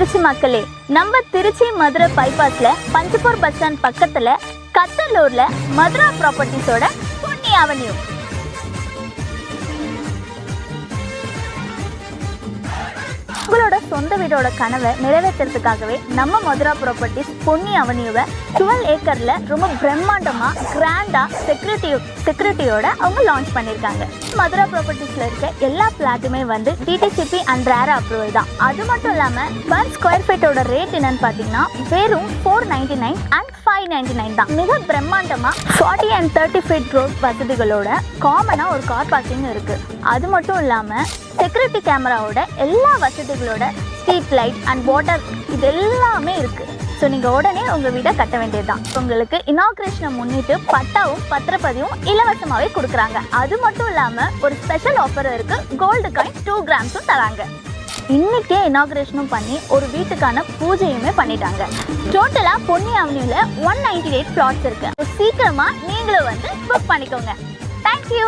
திருச்சி மக்களே நம்ம திருச்சி மதுரை பைபாஸ்ல பஞ்சப்பூர் பஸ் ஸ்டாண்ட் பக்கத்துல கத்தலூர்ல மதுரா ப்ராப்பர்ட்டிஸோட பொன்னி அவென்யூ உங்களோட சொந்த வீடோட கனவை நிறைவேற்றுறதுக்காகவே நம்ம மதுரா ப்ராப்பர்ட்டிஸ் பொன்னி அவனியூவை டுவெல் ஏக்கரில் ரொம்ப பிரம்மாண்டமாக கிராண்டாக செக்யூரிட்டி செக்யூரிட்டியோட அவங்க லான்ச் பண்ணியிருக்காங்க. மதுரா ப்ராப்பர்ட்டிஸில் இருக்க எல்லா பிளாட்டுமே வந்து டிடிசிபி அண்ட் ரேரா அப்ரூவல் தான். அது மட்டும் இல்லாமல் பர் ஸ்கொயர் ஃபீட்டோட ரேட் என்னன்னு பார்த்தீங்கன்னா வெறும் four ninety nine and five ninety nine தான். மிக பிரம்மாண்டமாக forty and thirty feet road வசதிகளோட காமனாக ஒரு கார் பார்க்கிங் இருக்குது அது மட்டும் இல்லாமல் செக்யூரிட்டி கேமராவோட எல்லா வசதிகளோட ஸ்ட்ரீட் லைட் அண்ட் வாட்டர் இது எல்லாமே இருக்குது ஸோ நீங்கள் உடனே உங்கள் வீடை கட்ட வேண்டியதுதான். உங்களுக்கு இனாக்ரேஷனை முன்னிட்டு பட்டாவும் பத்திரப்பதிவும் இலவசமாகவே கொடுக்குறாங்க. அது மட்டும் இல்லாமல் ஒரு ஸ்பெஷல் ஆஃபர் இருக்குது கோல்டு காயின் டூ கிராம்ஸும் தராங்க. இன்னைக்கே இனாக்ரேஷனும் பண்ணி ஒரு வீட்டுக்கான பூஜையுமே பண்ணிட்டாங்க. டோட்டலா பொன்னி அவனியூல ஒன் நைன்டி எயிட் பிளாட்ஸ் இருக்கு சீக்கிரமா நீங்களும் வந்து புக் பண்ணிக்கோங்க. தேங்க்யூ